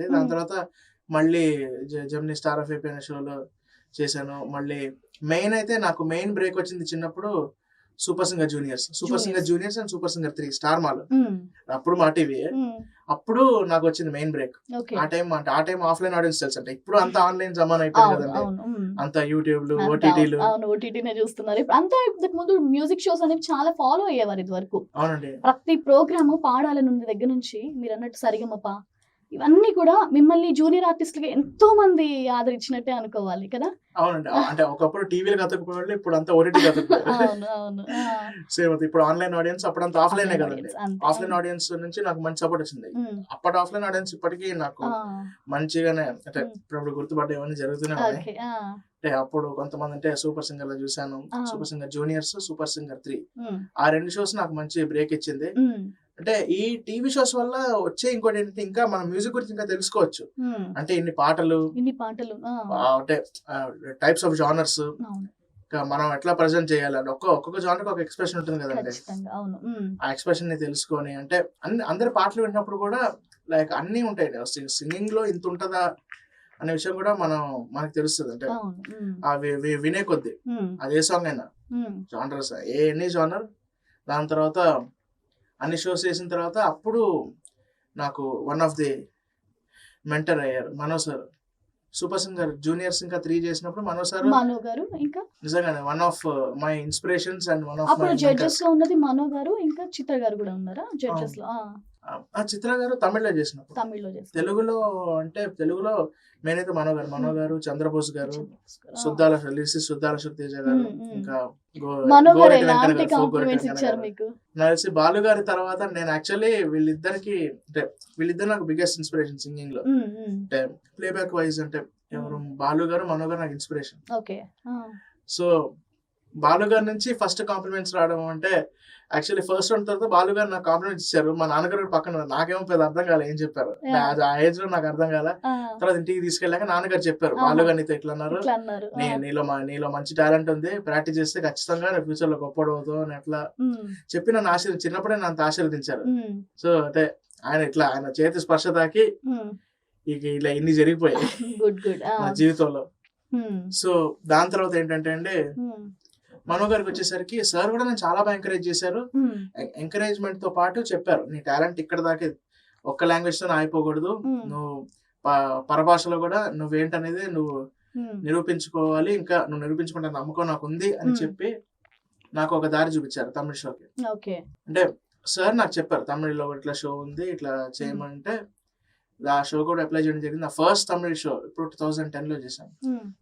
అయిపోయింది దాని. తర్వాత మళ్ళీ జెమిని స్టార్ ఆఫ్ అయిపోయిన షోలో చేశాను. మళ్ళీ మెయిన్ అయితే నాకు మెయిన్ బ్రేక్ వచ్చింది చిన్నప్పుడు super singer juniors. Super singer. Juniors. And super singer three star mall. అప్పుడు మా టీవీ. అప్పుడు నాకు వచ్చింది మెయిన్ బ్రేక్. ఆ టైం అంటే ఆ టైం ఆఫ్లైన్ ఆడియన్స్ తెలుసు అంటే. ఇప్పుడు అంత ఆన్లైన్ జమాన్ అయిపోయింది కదండి. అంత యూట్యూబ్లు అంతా ఓటీటీలు. అవును ఓటీటీనే చూస్తున్నారు. అంతా ముందు మ్యూజిక్ షోస్ అనేవి చాలా ఫాలో అయ్యేవారు ఇది వరకు. అవునండి. ప్రతి ప్రోగ్రామ్ పాడాలని ఉంది దగ్గర నుంచి. మీరు అన్నట్టు సరిగమప ఇవన్నీ కూడా మిమ్మల్ని జూనియర్ ఆర్టిస్టులుగా ఎంతో మంది ఆదరించినట్టే అనుకోవాలి కదా? అవునండి. అంటే ఒకప్పుడు టీవీలు కతకపోయాళ్ళు ఇప్పుడు అంతా ఆ. సేమ్ ఇప్పుడు ఆన్లైన్ ఆడియన్స్ అప్పుడంతా ఆఫ్లైన్ Offline కదండి అంతే. ఆఫ్లైన్ ఆడియన్స్ నుంచి నాకు మంచి సపోర్ట్ వచ్చింది. అప్పటి ఆఫ్లైన్ ఆడియన్స్ ఇప్పటికీ నాకు మంచిగానే అంటే. ఇప్పుడు గుర్తుపడ్డ ఇవన్నీ జరుగుతూనే ఉన్నాయి. అంటే అప్పుడు కొంతమంది అంటే సూపర్ సింగర్లో చూసాను. Super singer juniors super singer three. ఆ రెండు షోస్ నాకు మంచి బ్రేక్ ఇచ్చింది. అంటే ఈ టీవీ షోస్ వల్ల వచ్చే ఇంకోటి ఏంటంటే ఇంకా మన మ్యూజిక్ గురించి ఇంకా తెలుసుకోవచ్చు. అంటే ఇన్ని పాటలు. ఇన్ని పాటలు అంటే టైప్స్ ఆఫ్ జానర్స్ ఇంకా మనం ఎట్లా ప్రజెంట్ చేయాలని ఒక్క ఒక్కొక్క జానర్ ఒక ఎక్స్ప్రెషన్ ఉంటుంది కదండి. ఆ ఎక్స్ప్రెషన్ని తెలుసుకొని అంటే అన్ని అందరి పాటలు విన్నప్పుడు కూడా లైక్ అన్ని ఉంటాయి. సింగింగ్లో ఇంత ఉంటుందా అనే విషయం కూడా మనం మనకు తెలుస్తుంది. అంటే అవును. ఉమ్, ఆ వి- వి- వినే కొద్ది. అదే సాంగ్ అయినా. జానర్స్ ఏ ఎన్ని జానర్ దాని తర్వాత అన్ని షోస్ చేసిన తర్వాత అప్పుడు నాకు వన్ ఆఫ్ ది మెంటర్ అయ్యారు Mano sir. Super singer juniors ఇంకా త్రీ చేసినప్పుడు మనో సార్ మనో గారు ఇంకా? నిజంగానే one of my inspirations and one of అప్పుడు జడ్జెస్లో ఉన్నది మనో గారు ఇంకా చిత్ర గారు కూడా ఉన్నారా? జడ్జెస్లో ఆ, చిత్ర గారు తమిళ్ళో చేసినప్పుడు. తమిళ్ళో తెలుగులో అంటే తెలుగులో మెయిన్ అయితే మనో గారు మనో గారు చంద్రబోస్ గారు. సుద్దాల లిరిసిస్ సుద్దాల అశోక్ తేజ గారు. ఇంకా తెలిసి బాలు గారి తర్వాత నేను యాక్చువల్లీ వీళ్ళిద్దరికి అంటే వీళ్ళిద్దరు నాకు బిగ్గెస్ట్ ఇన్స్పిరేషన్ సింగింగ్లో అంటే ప్లేబ్యాక్ వైజ్ అంటే ఎవరు? బాలు గారు మనో గారు నాకు ఇన్స్పిరేషన్. సో బాలు గారి నుంచి ఫస్ట్ కాంప్లిమెంట్స్ రావడం అంటే యాక్చువల్లీ ఫస్ట్ రౌండ్ తర్వాత బాలు గారు నాకు కాంప్లిమెంట్స్ ఇచ్చారు. మా నాన్నగారు పక్కన. నాకేమో పెద్ద అర్థం కాలే ఏం చెప్పారు? ఆ ఏజ్లో నాకు అర్థం కాలే. తర్వాత ఇంటికి తీసుకెళ్ళాక నాన్నగారు చెప్పారు Ah. బాలు గారు నీతో ఇట్లా అన్నారు ఇట్లా అన్నారు ఆ, నీ నీలో మా నీలో మంచి టాలెంట్ ఉంది. ప్రాక్టీస్ చేస్తే ఖచ్చితంగా ఫ్యూచర్లో గొప్పడు అవుతావు అని అట్లా చెప్పి నన్ను ఆశీర్ చిన్నప్పుడే నన్ను ఆశీర్వదించారు. సో అంటే ఆయన ఇట్లా ఆయన చేతి స్పర్శ తాకి ఇక ఇలా ఇన్ని జరిగిపోయాయి. నా జీవితంలో. సో దాని తర్వాత ఏంటంటే అండి మనో గారికి వచ్చేసరికి సార్ కూడా నేను చాలా బాగా ఎంకరేజ్ చేశారు. ఎంకరేజ్మెంట్తో పాటు చెప్పారు. నీ టాలెంట్ ఇక్కడ దాకే ఒక్క లాంగ్వేజ్తో ఆగిపోకూడదు. నువ్వు పరభాషలో కూడా నువ్వేంటనేది నువ్వు నిరూపించుకోవాలి. ఇంకా నువ్వు నిరూపించుకుంటే నమ్మకం నాకు ఉంది అని. చెప్పి నాకు ఒక దారి చూపించారు తమిళ షోకి. అంటే సార్ నాకు చెప్పారు తమిళ్ళో ఇట్లా షో ఉంది ఇట్లా చేయమంటే ఆ షో కూడా అప్లై చేయడం జరిగింది. నా ఫస్ట్ తమిళ షో ఇప్పుడు టూ థౌసండ్ టెన్లో చేశాను.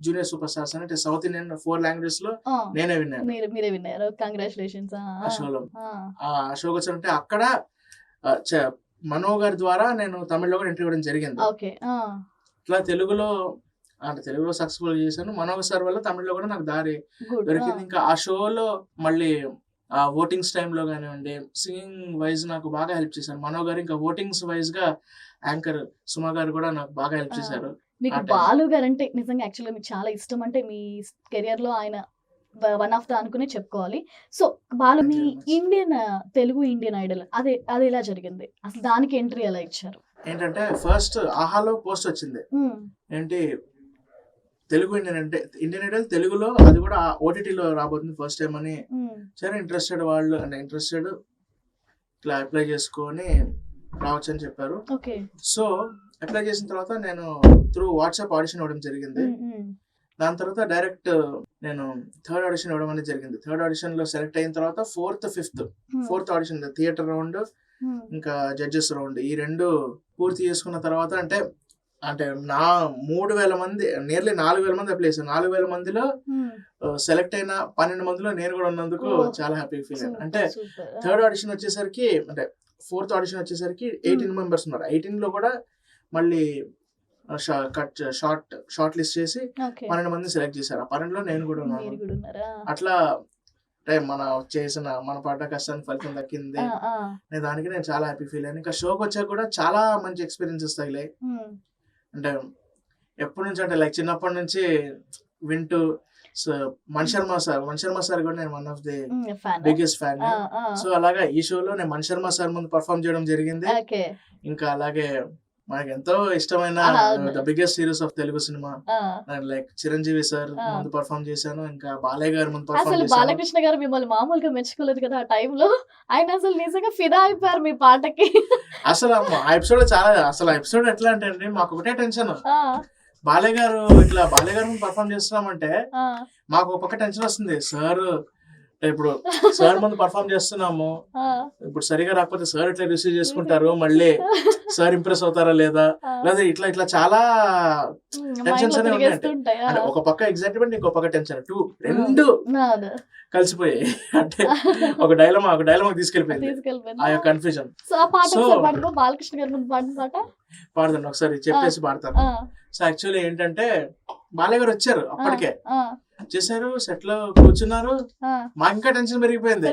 జూనియర్ సూపర్ స్టార్స్ అంటే సౌత్ ఇండియన్ ఫోర్ లాంగ్వేజెస్లో ఆ, నేనే విన్నాను. మీరు విన్నారు. కంగ్రాచులేషన్స్ ఆ. షోలో ఆ. షోకి వచ్చానంటే అక్కడ ఆ, మనో గారి ద్వారా నేను తమిళ్ళో కూడా ఇంటర్వ్యూ ఇవ్వడం జరిగింది. ఓకే. ఇట్లా తెలుగులో అంటే తెలుగులో సక్సెస్ఫుల్ చేశాను. మనోహర్ సార్ వల్ల తమిళ్ళో కూడా నాకు దారి దొరికింది. ఇంకా ఆ షోలో మళ్ళీ ఆ ఓటింగ్స్ టైంలో కానివ్వండి సింగింగ్ వైజ్ నాకు బాగా హెల్ప్ చేశారు. మనో గారు ఇంకా ఓటింగ్స్ వైజ్గా యాంకర్ సుమా గారు కూడా నాకు బాగా హెల్ప్. చేశారు. మీకు. బాలు గారు అంటే నిజంగా యాక్చువల్గా మీకు చాలా ఇష్టం అంటే మీ కెరియర్లో ఆయన వన్ ఆఫ్ ద అనుకునే చెప్పుకోవాలి. సో బాలు మీ. ఇండియన్ తెలుగు ఇండియన్ ఐడల్ అదే అది ఎలా జరిగింది? అసలు దానికి ఎంట్రీ ఎలా ఇచ్చారు? ఏంటంటే ఫస్ట్ ఆహాలో పోస్ట్ వచ్చింది. ఏంటి? తెలుగు ఇండియన్ అంటే ఇండియన్ ఐడల్ తెలుగులో అది కూడా ఓటీటీలో రాబోతుంది ఫస్ట్ టైం అని. సరే ఇంట్రెస్టెడ్ వాళ్ళు అంటే ఇంట్రెస్టెడ్ ఇట్లా అప్లై చేసుకొని రావచ్చు అని చెప్పారు. సో అప్లై చేసిన తర్వాత నేను త్రూ వాట్సాప్ ఆడిషన్ ఇవ్వడం జరిగింది. దాని తర్వాత డైరెక్ట్ నేను థర్డ్ ఆడిషన్ ఇవ్వడం అనేది జరిగింది. థర్డ్ ఆడిషన్లో సెలెక్ట్ అయిన తర్వాత fourth fifth fourth audition theatre round ఇంకా జడ్జెస్ రౌండ్ ఈ రెండు పూర్తి చేసుకున్న తర్వాత అంటే అంటే నా మూడు వేల మంది నియర్లీ నాలుగు వేల మంది అప్లై చేశాను నాలుగు వేల మందిలో సెలెక్ట్ అయిన పన్నెండు మందిలో నేను కూడా ఉన్నందుకు. చాలా హ్యాపీ ఫీల్ అయ్యాను అంటే థర్డ్ ఆడిషన్ వచ్చేసరికి అంటే ఫోర్త్ ఆడిషన్ వచ్చేసరికి ఎయిటీన్ మెంబర్స్ ఉన్నారు. ఎయిటీన్లో కూడా మళ్ళీ కట్ షార్ట్ షార్ట్ లిస్ట్ చేసి పన్నెండు మంది సెలెక్ట్ చేశారు. ఆ పన్నెండులో నేను కూడా ఉన్నాను. అట్లా అంటే మన చేసిన మన పడ్డ కష్టానికి ఫలితం దక్కింది నేను దానికి నేను చాలా హ్యాపీ ఫీల్ అయ్యాను. ఇంకా షోకి వచ్చాక కూడా చాలా మంచి ఎక్స్పీరియన్సెస్ తగిలాయి. ఉమ్, అంటే ఎప్పటి నుంచి అంటే లైక్ చిన్నప్పటి నుంచి వింటూ so Mani Sharma sir Mani Sharma sir కూడా నేను one of the? Biggest fan so అలాగా ఈ షోలో నేను శర్మ సార్ ముందు పర్ఫామ్ చేయడం జరిగింది. ఇంకా అలాగే మనకి ఎంతో ఇష్టమైన. The biggest heroes of Telugu cinema. Like Chiranjeevi sir. ముందు పర్ఫామ్ చేశాను. ఇంకా బాలయ్య గారు ముందు అసలు బాలకృష్ణ గారు మిమ్మల్ని మామూలుగా మెచ్చుకోలేదు కదా ఆ టైంలో ఆయన అసలు నిజంగా ఫిదా అయిపోయారు మీ పాటకి. అసలు ఆ ఎపిసోడ్ చాలా అసలు ఎపిసోడ్ ఎట్లా అంటే మాకు ఒకటే టెన్షన్ బాలయ్య గారు ఇట్లా బాలయ్య గారు పర్ఫామ్ చేస్తున్నామంటే మాకు ఒక పక్క టెన్షన్ వస్తుంది. సార్ ఇప్పుడు సార్ ముందు పర్ఫామ్ చేస్తున్నాము. ఇప్పుడు సరిగా రాకపోతే సార్ ఎట్లా రిసీవ్ చేసుకుంటారు. మళ్ళీ సార్ ఇంప్రెస్ అవుతారా లేదా. లేదా ఇట్లా ఇట్లా చాలా మైండ్లో అనేవి. అంటే ఒక పక్క ఎగ్జైట్మెంట్ ఇంకో పక్క టెన్షన్ టూ రెండు అవును. కలిసిపోయాయి. అంటే ఒక డైలమా ఒక డైలమా తీసుకెళ్ళిపోయింది. తీసుకెళ్ళిపోయింది. ఆ యొక్క కన్ఫ్యూజన్ సో బాలకృష్ణ గారి పాట. పాడతాను ఒకసారి చెప్పేసి పాడతాను. సో యాక్చువల్లీ ఏంటంటే బాలయ్య గారు వచ్చారు అప్పటికే. చేశారు సెట్లో కూర్చున్నారు. మా ఇంకా టెన్షన్ పెరిగిపోయింది.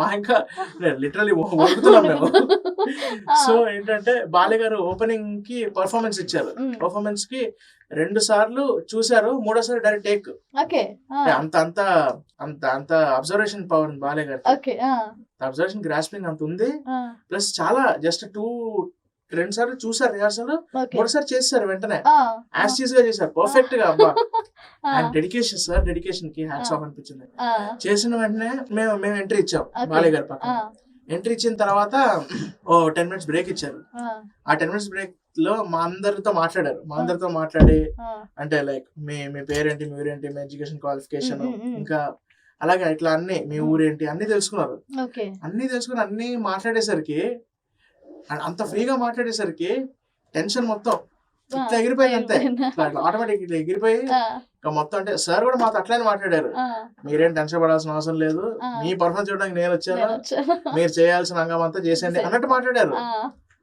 మా ఇంకా లిటరలీ వణుకుతున్నాం మేము. సో ఏంటంటే బాలయ్య గారు ఓపెనింగ్కి పర్ఫార్మెన్స్ ఇచ్చారు. పర్ఫార్మెన్స్కి రెండు సార్లు చూశారు మూడోసారి డైరెక్ట్ టేక్ అంత అంత అంత అంత అబ్జర్వేషన్ పవర్ బాలయ్య గారు అబ్జర్వేషన్ గ్రాస్పింగ్ అంత ఉంది. ప్లస్ చాలా జస్ట్ టూ రెండు సార్లు చూసారు రిహార్సల్? మూడోసారి చేశారు వెంటనే. యాస్టీస్గా చేశారు. పర్ఫెక్ట్గా అబ్బా. అండ్ డెడికేషన్ సార్ డెడికేషన్కి హ్యాట్స్ ఆఫ్ అనిపించింది. చేసిన వెంటనే మేము మేము ఎంట్రీ ఇచ్చాం. బాలయ్య గారి పక్కన. ఎంట్రీ ఇచ్చిన తర్వాత ఓ టెన్ మినిట్స్ బ్రేక్ ఇచ్చారు. ఆ, టెన్ మినిట్స్ బ్రేక్లో మా అందరితో మాట్లాడారు. మా అందరితో మాట్లాడి అంటే లైక్ మీ మీ పేరేంటి మీ ఊరేంటి మీ ఎడ్యుకేషన్ క్వాలిఫికేషన్. ఇంకా అలాగే ఇట్లా అన్ని మీ. ఊరేంటి అన్ని తెలుసుకున్నారు. అన్ని తెలుసుకుని అన్ని మాట్లాడేసరికి అంత ఫ్రీగా మాట్లాడేసరికి టెన్షన్ మొత్తం. ఇట్లా ఎగిరిపోయింది అంతే. ఆటోమేటిక్ ఇట్లా ఎగిరిపోయి మొత్తం అంటే సార్ కూడా మాతో అట్లనే మాట్లాడారు. మీరేం టెన్షన్ పడాల్సిన అవసరం లేదు. మీ పర్ఫార్మెన్స్ చూడడానికి నేను వచ్చాను. మీరు చేయాల్సిన అంగం అంతా చేసేయండి అన్నట్టు మాట్లాడారు.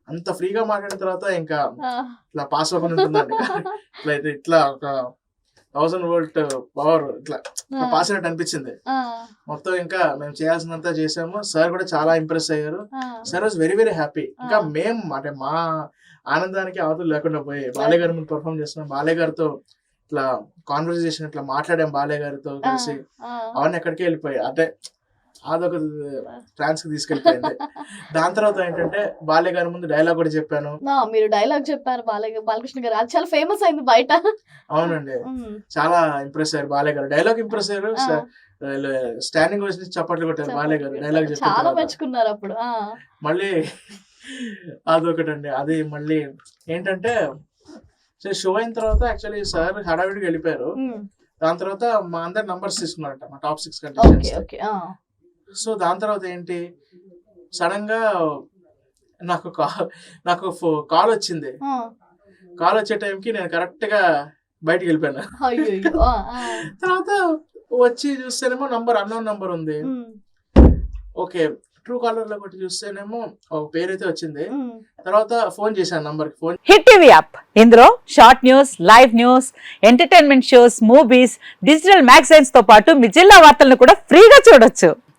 అంత ఫ్రీగా మాట్లాడిన తర్వాత ఇంకా ఇట్లా పాస్ అవ్వకుండా ఉంటుందండి. ఇట్లా ఇట్లా ఒక థౌసండ్ వోల్ట్ పవర్ ఇట్లా పాస్ అయినట్టు అనిపించింది. మొత్తం ఇంకా మేము చేయాల్సినంత చేసాము సార్ కూడా చాలా ఇంప్రెస్ అయ్యారు. Sir was very very happy ఇంకా. మేము అంటే మా ఆనందానికి అవతులు లేకుండా పోయి బాలయ్య గారి ముందు పర్ఫామ్ చేస్తున్నాం. బాలయ్య గారితో ఇట్లా కాన్వర్సేషన్ ఇట్లా మాట్లాడాం బాలయ్య గారితో కలిసి. అవన్నీ ఎక్కడికి వెళ్ళిపోయాయి. అంటే అదొక ట్రాన్స్కి తీసుకెళ్ళిపోయింది. దాని తర్వాత ఏంటంటే బాలయ్య గారి ముందు డైలాగ్ కూడా చెప్పాను. మీరు డైలాగ్ చెప్పారు బాలయ్య బాలకృష్ణ గారు. అది చాలా ఫేమస్ అయింది బయట. అవునండి. చాలా ఇంప్రెస్ అయ్యారు బాలయ్య గారు. డైలాగ్ ఇంప్రెస్ అయ్యారు. స్టాండింగ్ వచ్చి చప్పట్లు కొట్టారు బాలయ్య గారు. డైలాగ్ చాలా. మెచ్చుకున్నారు అప్పుడు. మళ్ళీ అదొకటండి. అది మళ్ళీ ఏంటంటే షో అయిన తర్వాత యాక్చువల్లీ సార్ హడావిడికి వెళ్ళిపోయారు. దాని తర్వాత మా అందరి నంబర్స్ తీసుకున్నారంట మా టాప్ సిక్స్ ఆ, సో దాని తర్వాత ఏంటి? సడన్గా నాకు కాల్ నాకు కాల్ వచ్చింది. ఆ, కాల్ వచ్చే టైంకి నేను కరెక్ట్గా బయటికి వెళ్ళిపోయాను. తర్వాత వచ్చి చూస్తేనేమో నంబర్ అన్నోన్ నంబర్ ఉంది. ఓకే ట్రూ కాలర్లో కొట్టి చూస్తేనేమో ఒక పేరు అయితే వచ్చింది తర్వాత ఫోన్ చేశాను నంబర్కి ఫోన్ హిట్ టీవీ యాప్. ఇందులో short news live news entertainment shows movies digital మ్యాగజైన్స్తో పాటు మీ జిల్లా వార్తలను కూడా ఫ్రీగా చూడొచ్చు.